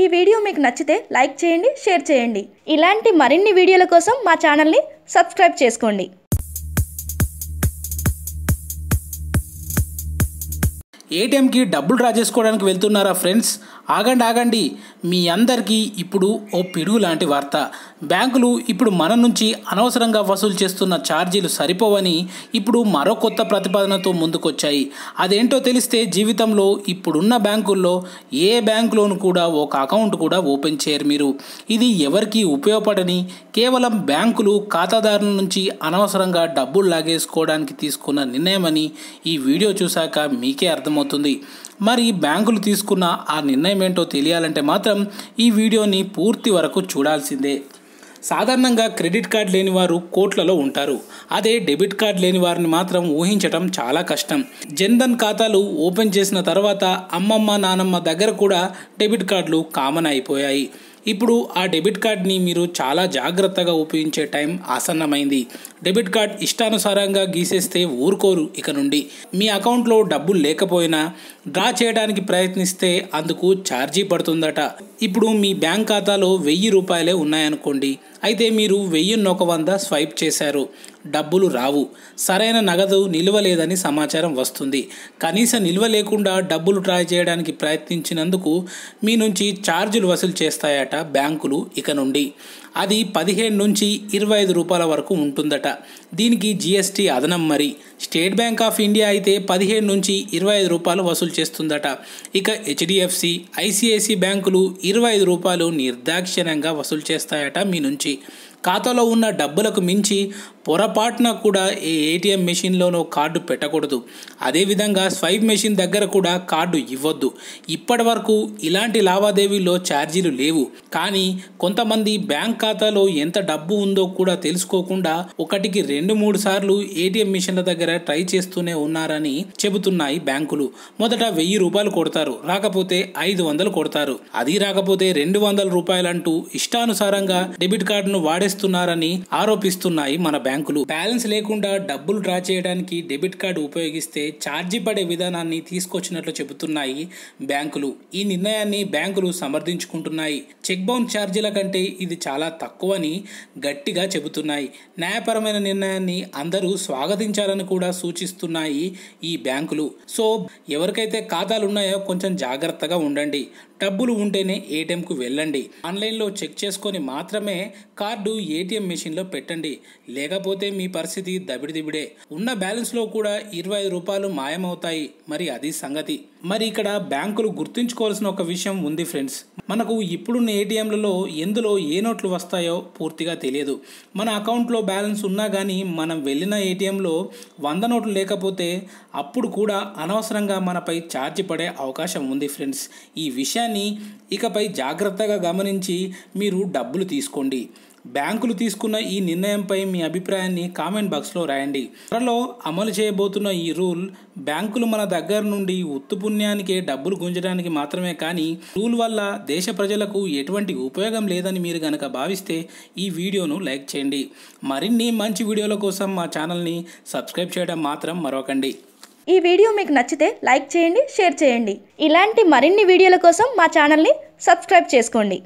ఈ వీడియో మీకు నచ్చితే లైక్ చేయండి షేర్ చేయండి. ఇలాంటి మరిన్ని వీడియోల కోసం మా ఛానల్ని సబ్స్క్రైబ్ చేసుకోండి. ఏటీఎంకి డబ్బులు డ్రా చేసుకోవడానికి వెళ్తున్నారా ఫ్రెండ్స్? ఆగండి ఆగండి. మీ అందరికీ ఇప్పుడు ఓ పిడుగు లాంటి వార్త. బ్యాంకులు ఇప్పుడు మన నుంచి అనవసరంగా వసూలు చేస్తున్న ఛార్జీలు సరిపోవని ఇప్పుడు మరో కొత్త ప్రతిపాదనతో ముందుకొచ్చాయి. అదేంటో తెలిస్తే జీవితంలో ఇప్పుడున్న బ్యాంకుల్లో ఏ బ్యాంకులోను కూడా ఒక అకౌంట్ కూడా ఓపెన్ చేయరు మీరు. ఇది ఎవరికి ఉపయోగపడని కేవలం బ్యాంకులు ఖాతాదారుల నుంచి అనవసరంగా డబ్బులు లాగేసుకోవడానికి తీసుకున్న నిర్ణయమని ఈ వీడియో చూశాక మీకే అర్థమవుతుంది. మరి బ్యాంకులు తీసుకున్న ఆ నిర్ణయం ఏంటో తెలియాలంటే మాత్రం ఈ వీడియోని పూర్తి వరకు చూడాల్సిందే. సాధారణంగా క్రెడిట్ కార్డ్ లేని వారు కోట్లలో ఉంటారు. అదే డెబిట్ కార్డ్ లేని వారిని మాత్రం ఊహించటం చాలా కష్టం. జన్ధన్ ఖాతాలు ఓపెన్ చేసిన తర్వాత అమ్మమ్మ నానమ్మ దగ్గర కూడా డెబిట్ కార్డులు కామన్ అయిపోయాయి. ఇప్పుడు ఆ డెబిట్ కార్డ్ని మీరు చాలా జాగ్రత్తగా ఉపయోగించే టైం ఆసన్నమైంది. డెబిట్ కార్డ్ ఇష్టానుసారంగా గీసేస్తే ఊరుకోరు ఇక నుండి. మీ అకౌంట్లో డబ్బులు లేకపోయినా డ్రా చేయడానికి ప్రయత్నిస్తే అందుకు ఛార్జీ పడుతుందట. ఇప్పుడు మీ బ్యాంక్ ఖాతాలో వెయ్యి రూపాయలే ఉన్నాయనుకోండి. అయితే మీరు వెయ్యిన్ని ఒక వంద స్వైప్ చేశారు. డబ్బులు రావు. సరైన నగదు నిల్వలేదని సమాచారం వస్తుంది. కనీస నిల్వ లేకుండా డబ్బులు డ్రా చేయడానికి ప్రయత్నించినందుకు మీ నుంచి ఛార్జీలు వసూలు చేస్తాయట బ్యాంకులు ఇక నుండి. అది పదిహేను నుంచి ఇరవై ఐదు రూపాయల వరకు ఉంటుందట. దీనికి జీఎస్టీ అదనం మరి. స్టేట్ బ్యాంక్ ఆఫ్ ఇండియా అయితే పదిహేను నుంచి ఇరవై ఐదు రూపాయలు వసూలు చేస్తుందట. ఇక హెచ్డిఎఫ్సి ఐసిఐసి బ్యాంకులు ఇరవై ఐదు రూపాయలు నిర్దాక్షిణ్యంగా వసూలు చేస్తాయట మీ నుంచి. ఖాతాలో ఉన్న డబ్బులకు మించి పొరపాటున కూడా ఏ ఏటీఎం మెషిన్లోనో కార్డు పెట్టకూడదు. అదేవిధంగా స్వైప్ మెషిన్ దగ్గర కూడా కార్డు ఇవ్వద్దు. ఇప్పటి వరకు ఇలాంటి లావాదేవీల్లో ఛార్జీలు లేవు. కానీ కొంతమంది బ్యాంక్ ఖాతాలో ఎంత డబ్బు ఉందో కూడా తెలుసుకోకుండా ఒకటికి రెండు మూడు సార్లు ఏటీఎం మిషన్ల దగ్గర ట్రై చేస్తూనే ఉన్నారని చెబుతున్నాయి బ్యాంకులు. మొదట వెయ్యి రూపాయలు కొడతారు. రాకపోతే ఐదు వందలు కొడతారు. అది రాకపోతే రెండు వందల రూపాయలంటూ ఇష్టానుసారంగా డెబిట్ కార్డును వాడేస్తున్నారని ఆరోపిస్తున్నాయి మన బ్యాంకులు. బ్యాలెన్స్ లేకుండా డబ్బులు డ్రా చేయడానికి డెబిట్ కార్డు ఉపయోగిస్తే ఛార్జీ పడే విధానాన్ని తీసుకొచ్చినట్లు చెబుతున్నాయి బ్యాంకులు. ఈ నిర్ణయాన్ని బ్యాంకులు సమర్థించుకుంటున్నాయి. చెక్ బౌన్స్ ఛార్జీల కంటే ఇది చాలా తక్కువని గట్టిగా చెబుతున్నాయి. న్యాయపరమైన నిర్ణయాన్ని అందరూ స్వాగతించాలని కూడా సూచిస్తున్నాయి ఈ బ్యాంకులు. సో ఎవరికైతే ఖాతాలు ఉన్నాయో కొంచెం జాగ్రత్తగా ఉండండి. డబ్బులు ఉంటేనే ఏటీఎంకు వెళ్ళండి. ఆన్లైన్లో చెక్ చేసుకొని మాత్రమే కార్డు ఏటీఎం మెషిన్లో పెట్టండి. లేకపోతే మీ పరిస్థితి దబిడిదిబిడే. ఉన్న బ్యాలెన్స్లో కూడా ఇరవై ఐదు రూపాయలు మాయమవుతాయి. మరి అది సంగతి. మరి ఇక్కడ బ్యాంకులు గుర్తుంచుకోవాల్సిన ఒక విషయం ఉంది ఫ్రెండ్స్. మనకు ఇప్పుడున్న ఏటీఎంలలో ఎందులో ఏ నోట్లు వస్తాయో పూర్తిగా తెలియదు. మన అకౌంట్లో బ్యాలెన్స్ ఉన్నా కానీ మనం వెళ్ళిన ఏటీఎంలో వంద నోట్లు లేకపోతే అప్పుడు కూడా అనవసరంగా మనపై ఛార్జ్ పడే అవకాశం ఉంది ఫ్రెండ్స్. ఈ విషయాన్ని ఇకపై జాగ్రత్తగా గమనించి మీరు డబ్బులు తీసుకోండి. బ్యాంకులు తీసుకున్న ఈ నిర్ణయంపై మీ అభిప్రాయాన్ని కామెంట్ బాక్స్లో రాయండి. త్వరలో అమలు చేయబోతున్న ఈ రూల్ బ్యాంకులు మన దగ్గర నుండి ఉత్తుపుణ్యానికే డబ్బులు గుంజడానికి మాత్రమే కానీ రూల్ వల్ల దేశ ప్రజలకు ఎటువంటి ఉపయోగం లేదని మీరు గనక భావిస్తే ఈ వీడియోను లైక్ చేయండి. మరిన్ని మంచి వీడియోల కోసం మా ఛానల్ని సబ్స్క్రైబ్ చేయడం మాత్రం మరొకండి ఈ వీడియో మీకు నచ్చితే లైక్ చేయండి షేర్ చేయండి. ఇలాంటి మరిన్ని వీడియోల కోసం మా ఛానల్ని సబ్స్క్రైబ్ చేసుకోండి.